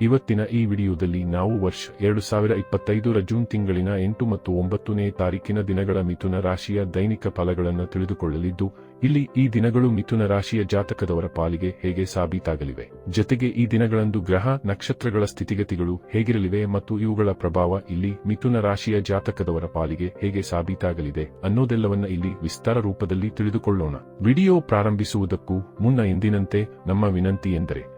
ಇವತ್ತಿನ ಈ ವಿಡಿಯೋದಲ್ಲಿ ನಾವು ವರ್ಷ ಎರಡು ಸಾವಿರ ಇಪ್ಪತ್ತೈದರ ಜೂನ್ ತಿಂಗಳಿನ ಎಂಟು ಮತ್ತು ಒಂಬತ್ತನೇ ತಾರೀಕಿನ ದಿನಗಳ ಮಿಥುನ ರಾಶಿಯ ದೈನಿಕ ಫಲಗಳನ್ನು ತಿಳಿದುಕೊಳ್ಳಲಿದ್ದು, ಇಲ್ಲಿ ಈ ದಿನಗಳು ಮಿಥುನ ರಾಶಿಯ ಜಾತಕದವರ ಪಾಲಿಗೆ ಹೇಗೆ ಸಾಬೀತಾಗಲಿವೆ. ಜೊತೆಗೆ ಈ ದಿನಗಳಂದು ಗ್ರಹ, ನಕ್ಷತ್ರಗಳ ಸ್ಥಿತಿಗತಿಗಳು ಹೇಗಿರಲಿವೆ ಮತ್ತು ಇವುಗಳ ಪ್ರಭಾವ ಇಲ್ಲಿ ಮಿಥುನ ರಾಶಿಯ ಜಾತಕದವರ ಪಾಲಿಗೆ ಹೇಗೆ ಸಾಬೀತಾಗಲಿದೆ ಅನ್ನೋದೆಲ್ಲವನ್ನ ಇಲ್ಲಿ ವಿಸ್ತಾರ ರೂಪದಲ್ಲಿ ತಿಳಿದುಕೊಳ್ಳೋಣ. ವಿಡಿಯೋ ಪ್ರಾರಂಭಿಸುವುದಕ್ಕೂ ಮುನ್ನ ಎಂದಿನಂತೆ ನಮ್ಮ ವಿನಂತಿ ಎಂದರೆ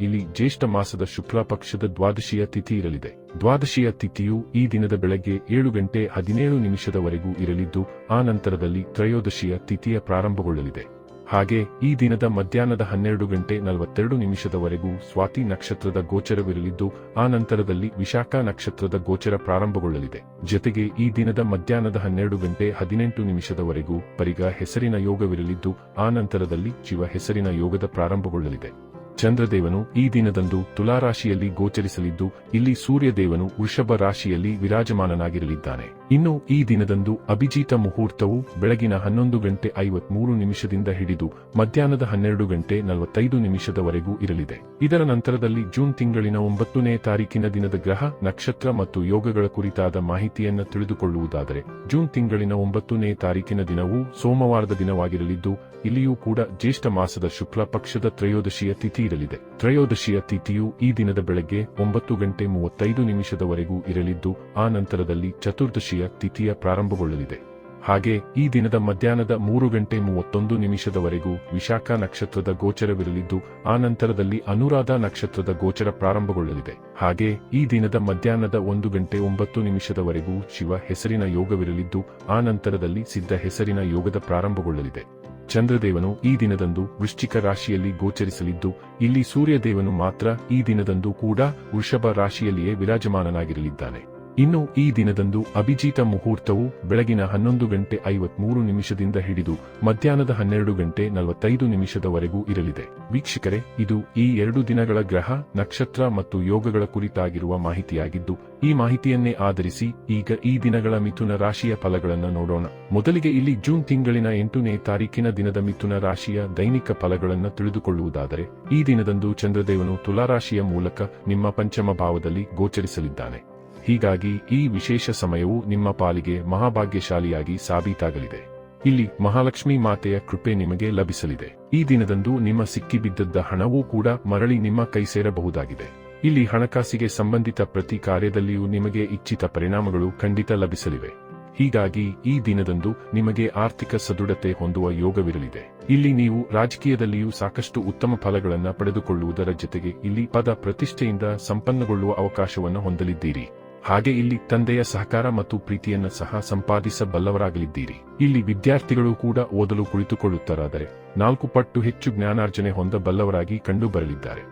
ಇಲ್ಲಿ ಜ್ಯೇಷ್ಠ ಮಾಸದ ಶುಕ್ಲ ಪಕ್ಷದ ದ್ವಾದಶಿಯ ತಿಥಿ ಇರಲಿದೆ. ದ್ವಾದಶಿಯ ತಿಥಿಯು ಈ ದಿನದ ಬೆಳಗ್ಗೆ ಏಳು ಗಂಟೆ ಹದಿನೇಳು ನಿಮಿಷದವರೆಗೂ ಇರಲಿದ್ದು, ಆ ನಂತರದಲ್ಲಿ ತ್ರಯೋದಶಿಯ ತಿಥಿಯ ಪ್ರಾರಂಭಗೊಳ್ಳಲಿದೆ. ಹಾಗೆ ಈ ದಿನದ ಮಧ್ಯಾಹ್ನದ ಹನ್ನೆರಡು ಗಂಟೆ ನಲವತ್ತೆರಡು ನಿಮಿಷದವರೆಗೂ ಸ್ವಾತಿ ನಕ್ಷತ್ರದ ಗೋಚರವಿರಲಿದ್ದು, ಆ ನಂತರದಲ್ಲಿ ವಿಶಾಖ ನಕ್ಷತ್ರದ ಗೋಚರ ಪ್ರಾರಂಭಗೊಳ್ಳಲಿದೆ. ಜೊತೆಗೆ ಈ ದಿನದ ಮಧ್ಯಾಹ್ನದ ಹನ್ನೆರಡು ಗಂಟೆ ಹದಿನೆಂಟು ನಿಮಿಷದವರೆಗೂ ಪರಿಗ ಹೆಸರಿನ ಯೋಗವಿರಲಿದ್ದು, ಆ ನಂತರದಲ್ಲಿ ಶಿವ ಹೆಸರಿನ ಯೋಗದ ಪ್ರಾರಂಭಗೊಳ್ಳಲಿದೆ. ಚಂದ್ರದೇವನು ಈ ದಿನದಂದು ತುಲಾರಾಶಿಯಲ್ಲಿ ಗೋಚರಿಸಲಿದ್ದು ಇಲ್ಲಿ ಸೂರ್ಯದೇವನು ವೃಷಭ ರಾಶಿಯಲ್ಲಿ ವಿರಾಜಮಾನನಾಗಿರಲಿದ್ದಾನೆ. ಇನ್ನು ಈ ದಿನದಂದು ಅಭಿಜಿತ ಮುಹೂರ್ತವು ಬೆಳಗಿನ ಹನ್ನೊಂದು ಗಂಟೆ ಐವತ್ಮೂರು ನಿಮಿಷದಿಂದ ಹಿಡಿದು ಮಧ್ಯಾಹ್ನದ ಹನ್ನೆರಡು ಗಂಟೆ ನಲವತ್ತೈದು ನಿಮಿಷದವರೆಗೂ ಇರಲಿದೆ. ಇದರ ನಂತರದಲ್ಲಿ ಜೂನ್ ತಿಂಗಳಿನ ಒಂಬತ್ತನೇ ತಾರೀಕಿನ ದಿನದ ಗ್ರಹ, ನಕ್ಷತ್ರ ಮತ್ತು ಯೋಗಗಳ ಕುರಿತಾದ ಮಾಹಿತಿಯನ್ನು ತಿಳಿದುಕೊಳ್ಳುವುದಾದರೆ, ಜೂನ್ ತಿಂಗಳಿನ ಒಂಬತ್ತನೇ ತಾರೀಕಿನ ದಿನವು ಸೋಮವಾರದ ದಿನವಾಗಿರಲಿದ್ದು, ಇಲ್ಲಿಯೂ ಕೂಡ ಜ್ಯೇಷ್ಠ ಮಾಸದ ಶುಕ್ಲ ಪಕ್ಷದ ತ್ರಯೋದಶಿಯ ತಿಥಿ ಇರಲಿದೆ. ತ್ರಯೋದಶಿಯ ತಿಥಿಯು ಈ ದಿನದ ಬೆಳಗ್ಗೆ ಒಂಬತ್ತು ಗಂಟೆ ಮೂವತ್ತೈದು ನಿಮಿಷದವರೆಗೂ ಇರಲಿದ್ದು, ಆ ನಂತರದಲ್ಲಿ ಚತುರ್ದಶಿಯ ತಿಥಿಯ ಪ್ರಾರಂಭಗೊಳ್ಳಲಿದೆ. ಹಾಗೆ ಈ ದಿನದ ಮಧ್ಯಾಹ್ನದ ಮೂರು ಗಂಟೆ ಮೂವತ್ತೊಂದು ನಿಮಿಷದವರೆಗೂ ವಿಶಾಖ ನಕ್ಷತ್ರದ ಗೋಚರವಿರಲಿದ್ದು, ಆ ನಂತರದಲ್ಲಿ ಅನುರಾಧ ನಕ್ಷತ್ರದ ಗೋಚರ ಪ್ರಾರಂಭಗೊಳ್ಳಲಿದೆ. ಹಾಗೆ ಈ ದಿನದ ಮಧ್ಯಾಹ್ನದ ಒಂದು ಗಂಟೆ ಒಂಬತ್ತು ನಿಮಿಷದವರೆಗೂ ಶಿವ ಹೆಸರಿನ ಯೋಗವಿರಲಿದ್ದು, ಆ ನಂತರದಲ್ಲಿ ಸಿದ್ಧ ಹೆಸರಿನ ಯೋಗದ ಪ್ರಾರಂಭಗೊಳ್ಳಲಿದೆ. ಚಂದ್ರದೇವನು ಈ ದಿನದಂದು ವೃಶ್ಚಿಕ ರಾಶಿಯಲ್ಲಿ ಗೋಚರಿಸಲಿದ್ದು, ಇಲ್ಲಿ ಸೂರ್ಯದೇವನು ಮಾತ್ರ ಈ ದಿನದಂದು ಕೂಡ ವೃಷಭ ರಾಶಿಯಲ್ಲಿಯೇ ವಿರಾಜಮಾನನಾಗಿರಲಿದ್ದಾನೆ. ಇನ್ನು ಈ ದಿನದಂದು ಅಭಿಜಿತ ಮುಹೂರ್ತವು ಬೆಳಗಿನ ಹನ್ನೊಂದು ಗಂಟೆ ಐವತ್ಮೂರು ನಿಮಿಷದಿಂದ ಹಿಡಿದು ಮಧ್ಯಾಹ್ನದ ಹನ್ನೆರಡು ಗಂಟೆ ನಲವತ್ತೈದು ನಿಮಿಷದವರೆಗೂ ಇರಲಿದೆ. ವೀಕ್ಷಕರೇ, ಇದು ಈ ಎರಡು ದಿನಗಳ ಗ್ರಹ, ನಕ್ಷತ್ರ ಮತ್ತು ಯೋಗಗಳ ಕುರಿತಾಗಿರುವ ಮಾಹಿತಿಯಾಗಿದ್ದು, ಈ ಮಾಹಿತಿಯನ್ನೇ ಆಧರಿಸಿ ಈಗ ಈ ದಿನಗಳ ಮಿಥುನ ರಾಶಿಯ ಫಲಗಳನ್ನು ನೋಡೋಣ. ಮೊದಲಿಗೆ ಇಲ್ಲಿ ಜೂನ್ ತಿಂಗಳಿನ ಎಂಟನೇ ತಾರೀಕಿನ ದಿನದ ಮಿಥುನ ರಾಶಿಯ ದೈನಿಕ ಫಲಗಳನ್ನು ತಿಳಿದುಕೊಳ್ಳುವುದಾದರೆ, ಈ ದಿನದಂದು ಚಂದ್ರದೇವನು ತುಲಾರಾಶಿಯ ಮೂಲಕ ನಿಮ್ಮ ಪಂಚಮ ಭಾವದಲ್ಲಿ ಗೋಚರಿಸಲಿದ್ದಾನೆ. ಹೀಗಾಗಿ ಈ ವಿಶೇಷ ಸಮಯವು ನಿಮ್ಮ ಪಾಲಿಗೆ ಮಹಾಭಾಗ್ಯಶಾಲಿಯಾಗಿ ಸಾಬೀತಾಗಲಿದೆ. ಇಲ್ಲಿ ಮಹಾಲಕ್ಷ್ಮಿ ಮಾತೆಯ ಕೃಪೆ ನಿಮಗೆ ಲಭಿಸಲಿದೆ. ಈ ದಿನದಂದು ನಿಮ್ಮ ಸಿಕ್ಕಿಬಿದ್ದದ್ದ ಹಣವೂ ಕೂಡ ಮರಳಿ ನಿಮ್ಮ ಕೈ ಸೇರಬಹುದಾಗಿದೆ. ಇಲ್ಲಿ ಹಣಕಾಸಿಗೆ ಸಂಬಂಧಿತ ಪ್ರತಿ ಕಾರ್ಯದಲ್ಲಿಯೂ ನಿಮಗೆ ಇಚ್ಛಿತ ಪರಿಣಾಮಗಳು ಖಂಡಿತ ಲಭಿಸಲಿವೆ. ಹೀಗಾಗಿ ಈ ದಿನದಂದು ನಿಮಗೆ ಆರ್ಥಿಕ ಸದೃಢತೆ ಹೊಂದುವ ಯೋಗವಿರಲಿದೆ. ಇಲ್ಲಿ ನೀವು ರಾಜಕೀಯದಲ್ಲಿಯೂ ಸಾಕಷ್ಟು ಉತ್ತಮ ಫಲಗಳನ್ನು ಪಡೆದುಕೊಳ್ಳುವುದರ ಜೊತೆಗೆ ಇಲ್ಲಿ ಪದ ಪ್ರತಿಷ್ಠೆಯಿಂದ ಸಂಪನ್ನಗೊಳ್ಳುವ ಅವಕಾಶವನ್ನು ಹೊಂದಲಿದ್ದೀರಿ. ಹಾಗೆ ಇಲ್ಲಿ ತಂದೆಯ ಸಹಕಾರ ಮತ್ತು ಪ್ರೀತಿಯನ್ನು ಸಹ ಸಂಪಾದಿಸಬಲ್ಲವರಾಗಲಿದ್ದೀರಿ. ಇಲ್ಲಿ ವಿದ್ಯಾರ್ಥಿಗಳು ಕೂಡ ಓದಲು ಕುಳಿತುಕೊಳ್ಳುತ್ತಾರಾದರೆ ನಾಲ್ಕು ಪಟ್ಟು ಹೆಚ್ಚು ಜ್ಞಾನಾರ್ಜನೆ ಹೊಂದಬಲ್ಲವರಾಗಿ ಕಂಡುಬರಲಿದ್ದಾರೆ.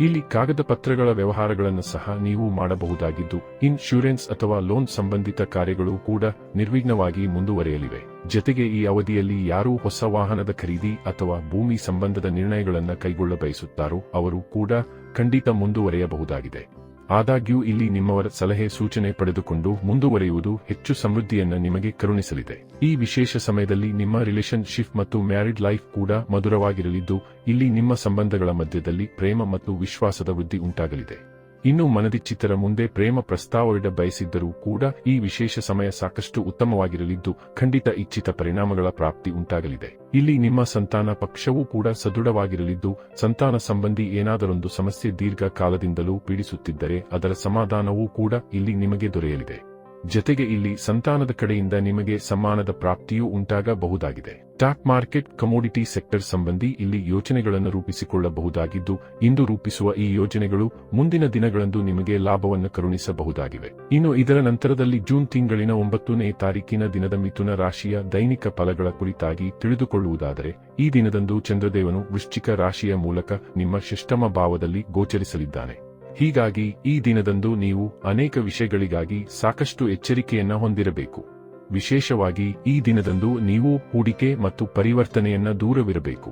ಇಲ್ಲಿ ಕಾಗದ ಪತ್ರಗಳ ವ್ಯವಹಾರಗಳನ್ನು ಸಹ ನೀವು ಮಾಡಬಹುದಾಗಿದ್ದು, ಇನ್ಶೂರೆನ್ಸ್ ಅಥವಾ ಲೋನ್ ಸಂಬಂಧಿತ ಕಾರ್ಯಗಳು ಕೂಡ ನಿರ್ವಿಘ್ನವಾಗಿ ಮುಂದುವರೆಯಲಿವೆ. ಜತೆಗೆ ಈ ಅವಧಿಯಲ್ಲಿ ಯಾರೂ ಹೊಸ ವಾಹನದ ಖರೀದಿ ಅಥವಾ ಭೂಮಿ ಸಂಬಂಧದ ನಿರ್ಣಯಗಳನ್ನು ಕೈಗೊಳ್ಳಬಯಸುತ್ತಾರೋ ಅವರು ಕೂಡ ಖಂಡಿತ ಮುಂದುವರೆಯಬಹುದಾಗಿದೆ. ಆದಾಗ್ಯೂ ಇಲ್ಲಿ ನಿಮ್ಮವರ ಸಲಹೆ ಸೂಚನೆ ಪಡೆದುಕೊಂಡು ಮುಂದುವರಿಯುವುದು ಹೆಚ್ಚು ಸಮೃದ್ಧಿಯನ್ನು ನಿಮಗೆ ಕರುಣಿಸಲಿದೆ. ಈ ವಿಶೇಷ ಸಮಯದಲ್ಲಿ ನಿಮ್ಮ ರಿಲೇಶನ್ಶಿಪ್ ಮತ್ತು ಮ್ಯಾರಿಡ್ ಲೈಫ್ ಕೂಡ ಮಧುರವಾಗಿರಲಿದ್ದು, ಇಲ್ಲಿ ನಿಮ್ಮ ಸಂಬಂಧಗಳ ಮಧ್ಯದಲ್ಲಿ ಪ್ರೇಮ ಮತ್ತು ವಿಶ್ವಾಸದ ವೃದ್ಧಿ ಉಂಟಾಗಲಿದೆ. ಇನ್ನು ಮನದಿಚ್ಚಿತರ ಮುಂದೆ ಪ್ರೇಮ ಪ್ರಸ್ತಾವವಿಡ ಬಯಸಿದ್ದರೂ ಕೂಡ ಈ ವಿಶೇಷ ಸಮಯ ಸಾಕಷ್ಟು ಉತ್ತಮವಾಗಿರಲಿದ್ದು ಖಂಡಿತ ಇಚ್ಛಿತ ಪರಿಣಾಮಗಳ ಪ್ರಾಪ್ತಿ ಉಂಟಾಗಲಿದೆ. ಇಲ್ಲಿ ನಿಮ್ಮ ಸಂತಾನ ಪಕ್ಷವೂ ಕೂಡ ಸದೃಢವಾಗಿರಲಿದ್ದು ಸಂತಾನ ಸಂಬಂಧಿ ಏನಾದರೊಂದು ಸಮಸ್ಯೆ ದೀರ್ಘ ಕಾಲದಿಂದಲೂ ಪೀಡಿಸುತ್ತಿದ್ದರೆ ಅದರ ಸಮಾಧಾನವೂ ಕೂಡ ಇಲ್ಲಿ ನಿಮಗೆ ದೊರೆಯಲಿದೆ. ಜತೆಗೆ ಇಲ್ಲಿ ಸಂತಾನದ ಕಡೆಯಿಂದ ನಿಮಗೆ ಸಮ್ಮಾನದ ಪ್ರಾಪ್ತಿಯೂ ಉಂಟಾಗಬಹುದಾಗಿದೆ. ಸ್ಟಾಕ್ ಮಾರ್ಕೆಟ್ ಕಮೋಡಿಟಿ ಸೆಕ್ಟರ್ ಸಂಬಂಧಿ ಇಲ್ಲಿ ಯೋಜನೆಗಳನ್ನು ರೂಪಿಸಿಕೊಳ್ಳಬಹುದಾಗಿದ್ದು, ಇಂದು ರೂಪಿಸುವ ಈ ಯೋಜನೆಗಳು ಮುಂದಿನ ದಿನಗಳಂದು ನಿಮಗೆ ಲಾಭವನ್ನು ಕರುಣಿಸಬಹುದಾಗಿವೆ. ಇನ್ನು ಇದರ ನಂತರದಲ್ಲಿ ಜೂನ್ ತಿಂಗಳಿನ ಒಂಬತ್ತನೇ ತಾರೀಕಿನ ದಿನದ ಮಿಥುನ ರಾಶಿಯ ದೈನಿಕ ಫಲಗಳ ಕುರಿತಾಗಿ ತಿಳಿದುಕೊಳ್ಳುವುದಾದರೆ, ಈ ದಿನದಂದು ಚಂದ್ರದೇವನು ವೃಶ್ಚಿಕ ರಾಶಿಯ ಮೂಲಕ ನಿಮ್ಮ ಶಿಷ್ಟಮ ಭಾವದಲ್ಲಿ ಗೋಚರಿಸಲಿದ್ದಾನೆ. ಹೀಗಾಗಿ ಈ ದಿನದಂದು ನೀವು ಅನೇಕ ವಿಷಯಗಳಿಗಾಗಿ ಸಾಕಷ್ಟು ಎಚ್ಚರಿಕೆಯನ್ನ ಹೊಂದಿರಬೇಕು. ವಿಶೇಷವಾಗಿ ಈ ದಿನದಂದು ನೀವು ಹೂಡಿಕೆ ಮತ್ತು ಪರಿವರ್ತನೆಯನ್ನ ದೂರವಿರಬೇಕು.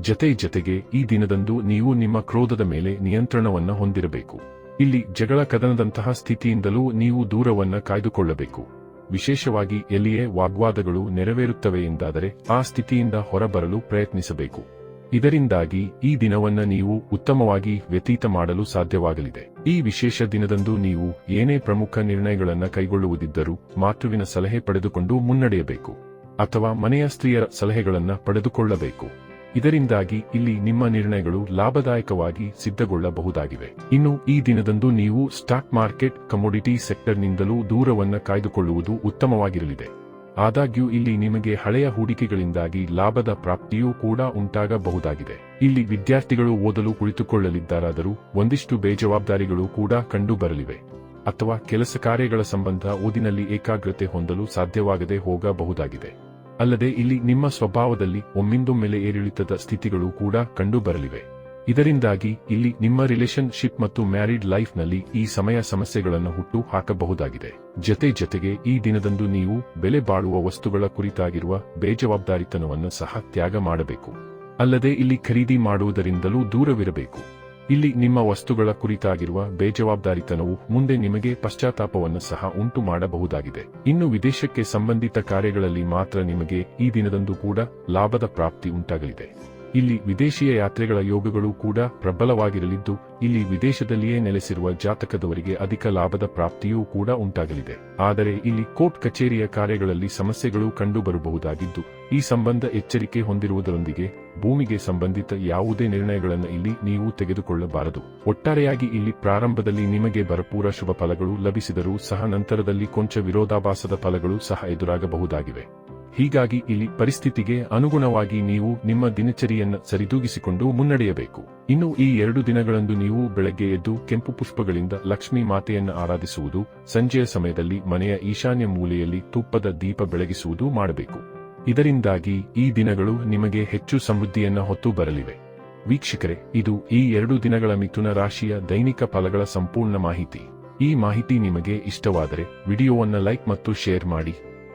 ಜತೆ ಜತೆಗೆ ಈ ದಿನದಂದು ನೀವು ನಿಮ್ಮ ಕ್ರೋಧದ ಮೇಲೆ ನಿಯಂತ್ರಣವನ್ನ ಹೊಂದಿರಬೇಕು. ಇಲ್ಲಿ ಜಗಳ ಕದನದಂತಹ ಸ್ಥಿತಿಯಿಂದಲೂ ನೀವು ದೂರವನ್ನ ಕಾಯ್ದುಕೊಳ್ಳಬೇಕು. ವಿಶೇಷವಾಗಿ ಎಲ್ಲಿಯೇ ವಾಗ್ವಾದಗಳು ನೆರವೇರುತ್ತವೆ ಎಂದಾದರೆ ಆ ಸ್ಥಿತಿಯಿಂದ ಹೊರಬರಲು ಪ್ರಯತ್ನಿಸಬೇಕು. ಇದರಿಂದಾಗಿ ಈ ದಿನವನ್ನ ನೀವು ಉತ್ತಮವಾಗಿ ವ್ಯತೀತ ಮಾಡಲು ಸಾಧ್ಯವಾಗಲಿದೆ. ಈ ವಿಶೇಷ ದಿನದಂದು ನೀವು ಏನೇ ಪ್ರಮುಖ ನಿರ್ಣಯಗಳನ್ನು ಕೈಗೊಳ್ಳುವುದಿದ್ದರೂ ಮಾತೃವಿನ ಸಲಹೆ ಪಡೆದುಕೊಂಡು ಮುನ್ನಡೆಯಬೇಕು. ಅಥವಾ ಮನೆಯ ಸ್ತ್ರೀಯರ ಸಲಹೆಗಳನ್ನು ಪಡೆದುಕೊಳ್ಳಬೇಕು. ಇದರಿಂದಾಗಿ ಇಲ್ಲಿ ನಿಮ್ಮ ನಿರ್ಣಯಗಳು ಲಾಭದಾಯಕವಾಗಿ ಸಿದ್ಧಗೊಳ್ಳಬಹುದಾಗಿವೆ. ಇನ್ನು ಈ ದಿನದಂದು ನೀವು ಸ್ಟಾಕ್ ಮಾರ್ಕೆಟ್, ಕಮೋಡಿಟಿ ಸೆಕ್ಟರ್ನಿಂದಲೂ ದೂರವನ್ನು ಕಾಯ್ದುಕೊಳ್ಳುವುದು ಉತ್ತಮವಾಗಿರಲಿದೆ. ಆದಾಗ್ಯೂ ಇಲ್ಲಿ ನಿಮಗೆ ಹಳೆಯ ಹೂಡಿಕೆಗಳಿಂದಾಗಿ ಲಾಭದ ಪ್ರಾಪ್ತಿಯೂ ಕೂಡ ಉಂಟಾಗಬಹುದಾಗಿದೆ. ಇಲ್ಲಿ ವಿದ್ಯಾರ್ಥಿಗಳು ಓದಲು ಕುಳಿತುಕೊಳ್ಳಲಿದ್ದಾರಾದರೂ ಒಂದಿಷ್ಟು ಬೇಜವಾಬ್ದಾರಿಗಳು ಕೂಡ ಕಂಡುಬರಲಿವೆ. ಅಥವಾ ಕೆಲಸ ಕಾರ್ಯಗಳ ಸಂಬಂಧ ಓದಿನಲ್ಲಿ ಏಕಾಗ್ರತೆ ಹೊಂದಲು ಸಾಧ್ಯವಾಗದೆ ಹೋಗಬಹುದಾಗಿದೆ. ಅಲ್ಲದೆ ಇಲ್ಲಿ ನಿಮ್ಮ ಸ್ವಭಾವದಲ್ಲಿ ಒಮ್ಮಿಂದೊಮ್ಮೆಲೆ ಏರಿಳಿತದ ಸ್ಥಿತಿಗಳು ಕೂಡ ಕಂಡುಬರಲಿವೆ. ಇದರಿಂದಾಗಿ ಇಲ್ಲಿ ನಿಮ್ಮ ರಿಲೇಶನ್ಶಿಪ್ ಮತ್ತು ಮ್ಯಾರಿಡ್ ಲೈಫ್ನಲ್ಲಿ ಈ ಸಮಯ ಸಮಸ್ಯೆಗಳನ್ನು ಹುಟ್ಟು ಹಾಕಬಹುದಾಗಿದೆ. ಜತೆ ಜತೆಗೆ ಈ ದಿನದಂದು ನೀವು ಬೆಲೆ ಬಾಳುವ ವಸ್ತುಗಳ ಕುರಿತಾಗಿರುವ ಬೇಜವಾಬ್ದಾರಿತನವನ್ನು ಸಹ ತ್ಯಾಗ ಮಾಡಬೇಕು. ಅಲ್ಲದೆ ಇಲ್ಲಿ ಖರೀದಿ ಮಾಡುವುದರಿಂದಲೂ ದೂರವಿರಬೇಕು. ಇಲ್ಲಿ ನಿಮ್ಮ ವಸ್ತುಗಳ ಕುರಿತಾಗಿರುವ ಬೇಜವಾಬ್ದಾರಿತನವು ಮುಂದೆ ನಿಮಗೆ ಪಶ್ಚಾತ್ತಾಪವನ್ನು ಸಹ ಉಂಟು ಮಾಡಬಹುದಾಗಿದೆ. ಇನ್ನು ವಿದೇಶಕ್ಕೆ ಸಂಬಂಧಿತ ಕಾರ್ಯಗಳಲ್ಲಿ ಮಾತ್ರ ನಿಮಗೆ ಈ ದಿನದಂದು ಕೂಡ ಲಾಭದ ಪ್ರಾಪ್ತಿ ಉಂಟಾಗಲಿದೆ. ಇಲ್ಲಿ ವಿದೇಶೀಯ ಯಾತ್ರೆಗಳ ಯೋಗಗಳು ಕೂಡ ಪ್ರಬಲವಾಗಿರಲಿದ್ದು, ಇಲ್ಲಿ ವಿದೇಶದಲ್ಲಿಯೇ ನೆಲೆಸಿರುವ ಜಾತಕದವರಿಗೆ ಅಧಿಕ ಲಾಭದ ಪ್ರಾಪ್ತಿಯೂ ಕೂಡ ಉಂಟಾಗಲಿದೆ. ಆದರೆ ಇಲ್ಲಿ ಕೋರ್ಟ್ ಕಚೇರಿಯ ಕಾರ್ಯಗಳಲ್ಲಿ ಸಮಸ್ಯೆಗಳು ಕಂಡುಬರಬಹುದಾಗಿದ್ದು, ಈ ಸಂಬಂಧ ಎಚ್ಚರಿಕೆ ಹೊಂದಿರುವುದರೊಂದಿಗೆ ಭೂಮಿಗೆ ಸಂಬಂಧಿತ ಯಾವುದೇ ನಿರ್ಣಯಗಳನ್ನು ಇಲ್ಲಿ ನೀವು ತೆಗೆದುಕೊಳ್ಳಬಾರದು. ಒಟ್ಟಾರೆಯಾಗಿ ಇಲ್ಲಿ ಪ್ರಾರಂಭದಲ್ಲಿ ನಿಮಗೆ ಭರಪೂರ ಶುಭ ಫಲಗಳು ಲಭಿಸಿದರೂ ಸಹ ನಂತರದಲ್ಲಿ ಕೊಂಚ ವಿರೋಧಾಭಾಸದ ಫಲಗಳು ಸಹ ಎದುರಾಗಬಹುದಾಗಿವೆ. ಹೀಗಾಗಿ ಇಲ್ಲಿ ಪರಿಸ್ಥಿತಿಗೆ ಅನುಗುಣವಾಗಿ ನೀವು ನಿಮ್ಮ ದಿನಚರಿಯನ್ನು ಸರಿದೂಗಿಸಿಕೊಂಡು ಮುನ್ನಡೆಯಬೇಕು. ಇನ್ನು ಈ ಎರಡು ದಿನಗಳಂದು ನೀವು ಬೆಳಗ್ಗೆ ಎದ್ದು ಕೆಂಪು ಪುಷ್ಪಗಳಿಂದ ಲಕ್ಷ್ಮೀ ಮಾತೆಯನ್ನು ಆರಾಧಿಸುವುದು, ಸಂಜೆಯ ಸಮಯದಲ್ಲಿ ಮನೆಯ ಈಶಾನ್ಯ ಮೂಲೆಯಲ್ಲಿ ತುಪ್ಪದ ದೀಪ ಬೆಳಗಿಸುವುದು ಮಾಡಬೇಕು. ಇದರಿಂದಾಗಿ ಈ ದಿನಗಳು ನಿಮಗೆ ಹೆಚ್ಚು ಸಮೃದ್ಧಿಯನ್ನು ಹೊತ್ತು ಬರಲಿವೆ. ವೀಕ್ಷಕರೇ, ಇದು ಈ ಎರಡು ದಿನಗಳ ಮಿಥುನ ರಾಶಿಯ ದೈನಿಕ ಫಲಗಳ ಸಂಪೂರ್ಣ ಮಾಹಿತಿ. ಈ ಮಾಹಿತಿ ನಿಮಗೆ ಇಷ್ಟವಾದರೆ ವಿಡಿಯೋವನ್ನು ಲೈಕ್ ಮತ್ತು ಶೇರ್ ಮಾಡಿ.